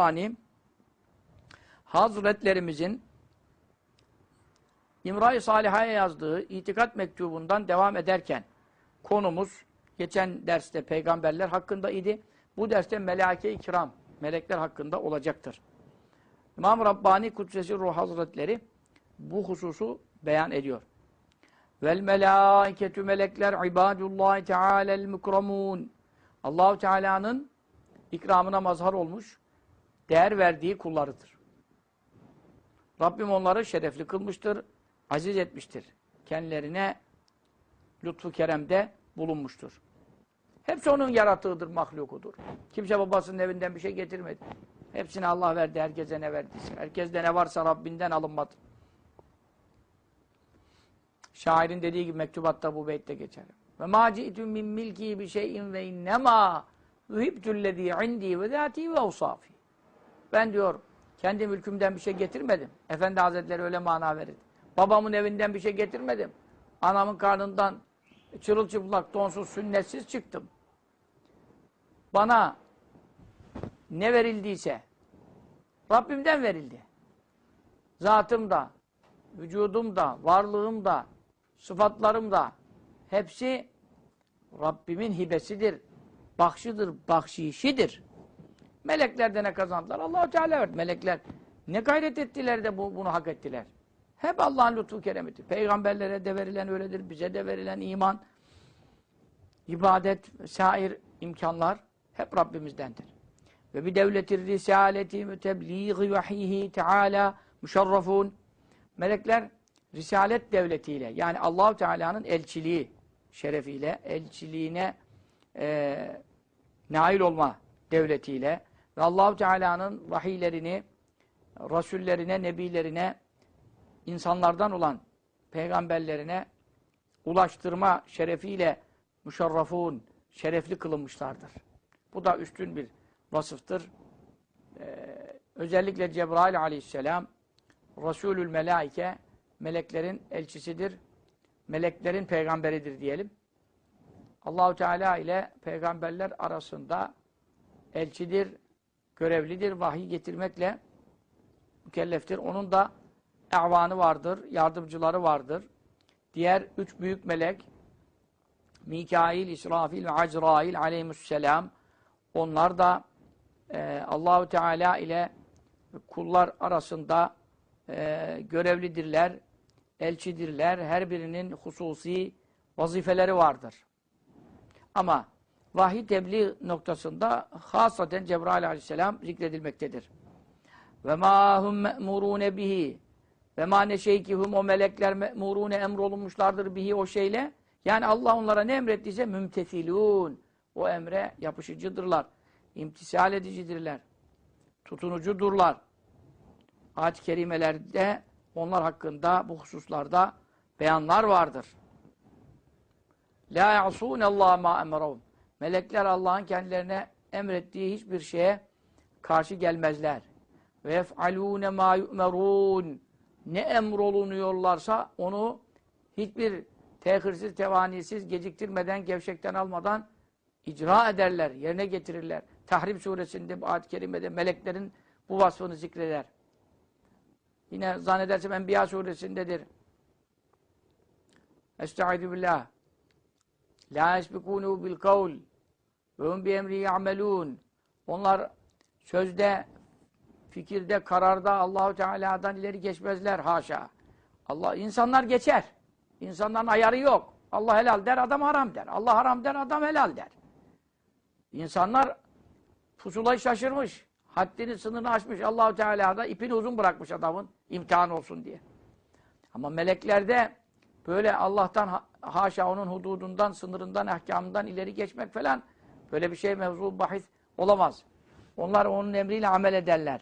Yani Hazretlerimizin İmra-i Saliha'ya yazdığı itikat mektubundan devam ederken konumuz geçen derste peygamberler hakkında idi. Bu derste melake-i kiram, melekler hakkında olacaktır. İmam Rabbani Kudsesi Ruh Hazretleri bu hususu beyan ediyor. Vel melâiketü melekler ibâdullâhi teâlel mukramun. Allahu Teala'nın ikramına mazhar olmuş, değer verdiği kullarıdır. Rabbim onları şerefli kılmıştır, aziz etmiştir. Kendilerine lütfu keremde bulunmuştur. Hepsi onun yarattığıdır, mahlukudur. Kimse babasının evinden bir şey getirmedi. Hepsini Allah verdi, herkese ne verdiyse. Herkeste ne varsa Rabbinden alınmadı. Şairin dediği gibi mektubatta bu beytte geçer. Ve ma ci'tum min milki bi şey'in ve innema yuhibtullezî indi ve zâti ve usâfi. Ben diyor kendi mülkümden bir şey getirmedim. Efendi Hazretleri öyle mana verir. Babamın evinden bir şey getirmedim. Anamın karnından çırılçıplak, donsuz, sünnetsiz çıktım. Bana ne verildiyse Rabbimden verildi. Zatım da, vücudum da, varlığım da, sıfatlarım da hepsi Rabbimin hibesidir, bakşıdır, bakşişidir. Melekler de ne kazandılar? allah Teala verdi. Melekler ne gayret ettiler de bu, bunu hak ettiler. Hep Allah'ın lütfu keremeti. Peygamberlere de verilen öyledir. Bize de verilen iman, ibadet, sair imkanlar hep Rabbimizdendir. Ve bir devletir risaleti mütebliği vahihi teala müşerrafun. Melekler risalet devletiyle yani Allahu Teala'nın elçiliği şerefiyle, elçiliğine e, nail olma devletiyle ve Allahu Teala'nın vahiylerini rasullerine, nebilerine insanlardan olan peygamberlerine ulaştırma şerefiyle müşerrafun, şerefli kılınmışlardır. Bu da üstün bir vasıftır. Ee, özellikle Cebrail aleyhisselam Resulül melaike meleklerin elçisidir. Meleklerin peygamberidir diyelim. Allahu Teala ile peygamberler arasında elçidir, görevlidir, vahiy getirmekle mükelleftir. Onun da evanı vardır, yardımcıları vardır. Diğer üç büyük melek Mikail, İsrafil ve Acrail aleyhisselam onlar da e, Allahu Teala ile kullar arasında e, görevlidirler, elçidirler. Her birinin hususi vazifeleri vardır. Ama vahiy tebliğ noktasında hasaten Cebrail aleyhisselam zikredilmektedir. Ve ma hum me'murune bihi ve ma ne şey ki hum o melekler me'murune emrolunmuşlardır bihi o şeyle. Yani Allah onlara ne emrettiyse mümtesilun. O emre yapışıcıdırlar. İmtisal edicidirler. Tutunucudurlar. Ayet-i kerimelerde onlar hakkında bu hususlarda beyanlar vardır. La ya'sun Allah ma emrahum. Melekler Allah'ın kendilerine emrettiği hiçbir şeye karşı gelmezler. Ve yef'alûne mâ yu'merûn. Ne emrolunuyorlarsa onu hiçbir tehirsiz, tevanisiz, geciktirmeden, gevşekten almadan icra ederler, yerine getirirler. Tahrim suresinde bu ayet-i kerimede meleklerin bu vasfını zikreder. Yine zannedersem Enbiya suresindedir. Estaizu billah. La yesbikûnû bil kavl ve hum bi emri ya'melûn. Onlar sözde, fikirde, kararda Allahu Teala'dan ileri geçmezler haşa. Allah insanlar geçer. İnsanların ayarı yok. Allah helal der, adam haram der. Allah haram der, adam helal der. İnsanlar pusulayı şaşırmış. Haddini, sınırını aşmış. Allahu Teala da ipini uzun bırakmış adamın imtihan olsun diye. Ama meleklerde böyle Allah'tan haşa onun hududundan, sınırından, ahkamından ileri geçmek falan Böyle bir şey mevzu bahis olamaz. Onlar onun emriyle amel ederler.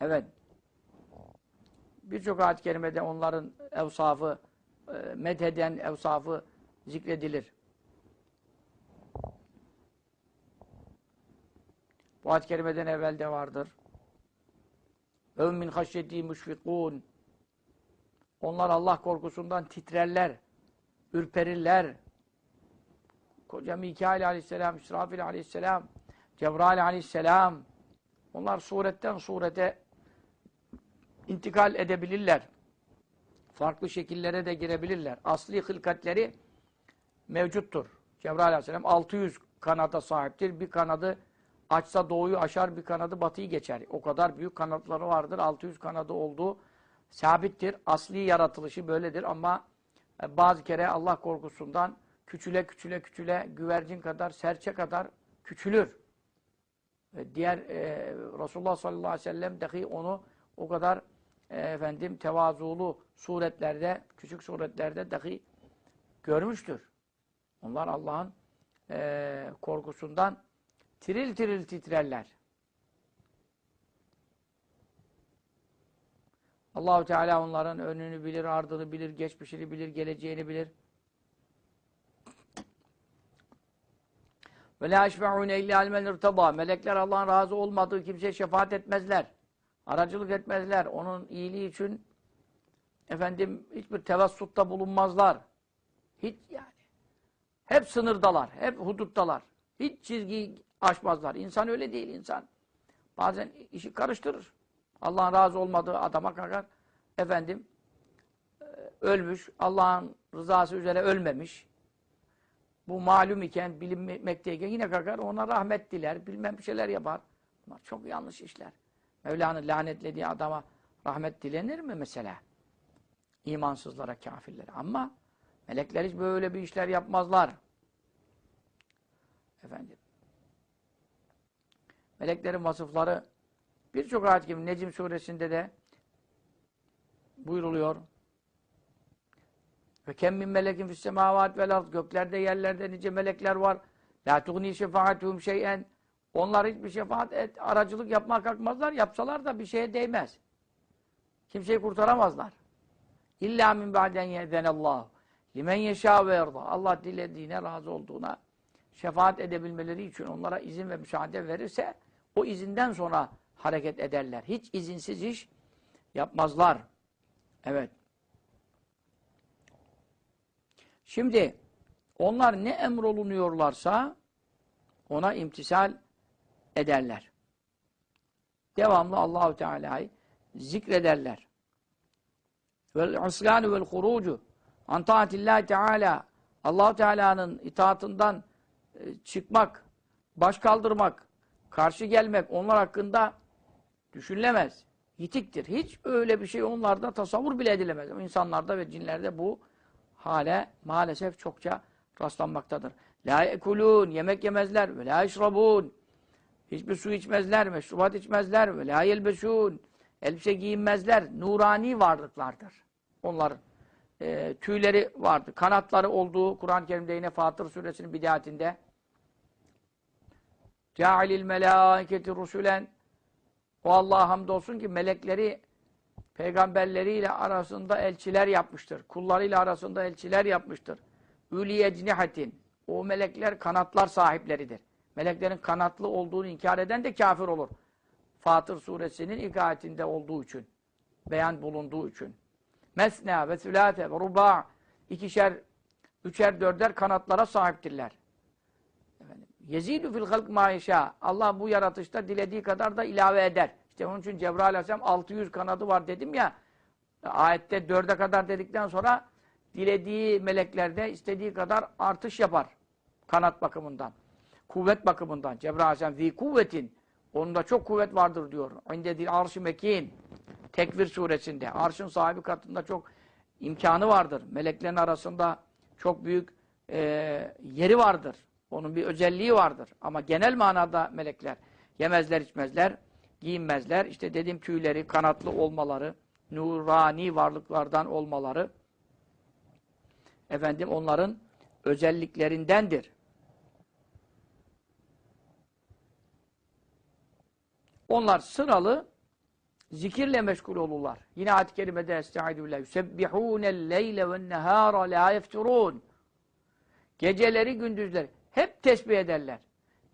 Evet. Birçok ayet-i kerimede onların evsafı, e, medheden evsafı zikredilir. Bu ayet-i kerimeden evvel de vardır. Ön min haşyeti müşfikûn. Onlar Allah korkusundan titrerler, ürperirler. Koca Mikail aleyhisselam, İsrafil aleyhisselam, Cebrail aleyhisselam, Onlar suretten surete intikal edebilirler. Farklı şekillere de girebilirler. Asli hılkatleri mevcuttur. Cebrail aleyhisselam 600 kanada sahiptir. Bir kanadı açsa doğuyu aşar, bir kanadı batıyı geçer. O kadar büyük kanatları vardır. 600 kanadı olduğu sabittir. Asli yaratılışı böyledir ama e, bazı kere Allah korkusundan küçüle küçüle küçüle güvercin kadar, serçe kadar küçülür. Ve diğer e, Resulullah sallallahu aleyhi ve sellem dahi onu o kadar e, efendim tevazulu suretlerde, küçük suretlerde dahi görmüştür. Onlar Allah'ın e, korkusundan tiril tiril titrerler. Allahu Teala onların önünü bilir, ardını bilir, geçmişini bilir, geleceğini bilir. Ve la eşfe'ûne illâ limen irtadâ. Melekler Allah'ın razı olmadığı kimseye şefaat etmezler. Aracılık etmezler. Onun iyiliği için efendim hiçbir tevassutta bulunmazlar. Hiç yani. Hep sınırdalar, hep huduttalar. Hiç çizgiyi aşmazlar. İnsan öyle değil insan. Bazen işi karıştırır. Allah'ın razı olmadığı adama kalkar. Efendim e, ölmüş, Allah'ın rızası üzere ölmemiş. Bu malum iken, bilinmekteyken yine kalkar ona rahmet diler, bilmem bir şeyler yapar. Bunlar çok yanlış işler. Mevla'nın lanetlediği adama rahmet dilenir mi mesela? İmansızlara, kafirlere. Ama melekler hiç böyle bir işler yapmazlar. Efendim. Meleklerin vasıfları birçok ayet gibi Necim suresinde de buyruluyor. Ve kem min melekin fis semavat vel ard göklerde yerlerde nice melekler var. La tugni şefaatuhum şey'en onlar hiçbir şefaat et, aracılık yapmaya kalkmazlar. Yapsalar da bir şeye değmez. Kimseyi kurtaramazlar. İlla min ba'den yezenallahu. Limen yeşâ ve yerda. Allah dilediğine razı olduğuna şefaat edebilmeleri için onlara izin ve müsaade verirse o izinden sonra hareket ederler. Hiç izinsiz iş yapmazlar. Evet. Şimdi onlar ne emrolunuyorlarsa ona imtisal ederler. Devamlı Allahu Teala'yı zikrederler. Vel isyanu vel hurucu an Teala Allahu Teala'nın itaatından e, çıkmak, baş kaldırmak, karşı gelmek onlar hakkında düşünülemez. Yitiktir. Hiç öyle bir şey onlarda tasavvur bile edilemez. İnsanlarda ve cinlerde bu hale maalesef çokça rastlanmaktadır. La ekulun yemek yemezler ve la işrabun hiçbir su içmezler, meşrubat içmezler ve la yelbesun elbise giyinmezler. Nurani varlıklardır. Onların e, tüyleri vardı. Kanatları olduğu Kur'an-ı Kerim'de yine Fatır suresinin bidayetinde Câilil melâiketi rusulen O Allah'a hamdolsun ki melekleri peygamberleriyle arasında elçiler yapmıştır. Kullarıyla arasında elçiler yapmıştır. Üliye cnihatin. O melekler kanatlar sahipleridir. Meleklerin kanatlı olduğunu inkar eden de kafir olur. Fatır suresinin ilk ayetinde olduğu için. Beyan bulunduğu için. Mesna ve sülate ve ruba' ikişer, üçer, dörder kanatlara sahiptirler. Yezidü fil halk maişa. Allah bu yaratışta dilediği kadar da ilave eder. İşte onun için Cebrail Aleyhisselam 600 kanadı var dedim ya. Ayette dörde kadar dedikten sonra dilediği meleklerde istediği kadar artış yapar. Kanat bakımından. Kuvvet bakımından. Cebrail Aleyhisselam fi kuvvetin. Onun da çok kuvvet vardır diyor. İndedil arş-ı mekin. Tekvir suresinde. Arşın sahibi katında çok imkanı vardır. Meleklerin arasında çok büyük e, yeri vardır. Onun bir özelliği vardır. Ama genel manada melekler yemezler, içmezler, giyinmezler. İşte dediğim tüyleri, kanatlı olmaları, nurani varlıklardan olmaları efendim onların özelliklerindendir. Onlar sıralı zikirle meşgul olurlar. Yine ayet-i kerimede estaizu billah. Yusebbihûnel leyle ve nehâra la. Geceleri, gündüzleri hep tesbih ederler.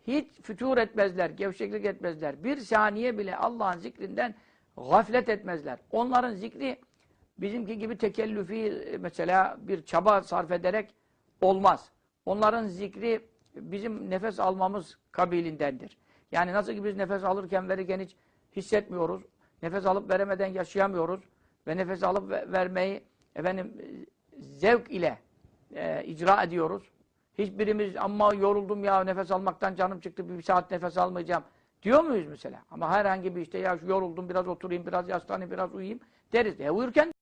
Hiç fütur etmezler, gevşeklik etmezler. Bir saniye bile Allah'ın zikrinden gaflet etmezler. Onların zikri bizimki gibi tekellüfi mesela bir çaba sarf ederek olmaz. Onların zikri bizim nefes almamız kabilindendir. Yani nasıl ki biz nefes alırken verirken hiç hissetmiyoruz. Nefes alıp veremeden yaşayamıyoruz. Ve nefes alıp ve- vermeyi efendim e, zevk ile e, icra ediyoruz. Hiçbirimiz ama yoruldum ya nefes almaktan canım çıktı bir saat nefes almayacağım diyor muyuz mesela? Ama herhangi bir işte ya yoruldum biraz oturayım biraz yaslanayım biraz uyuyayım deriz. E uyurken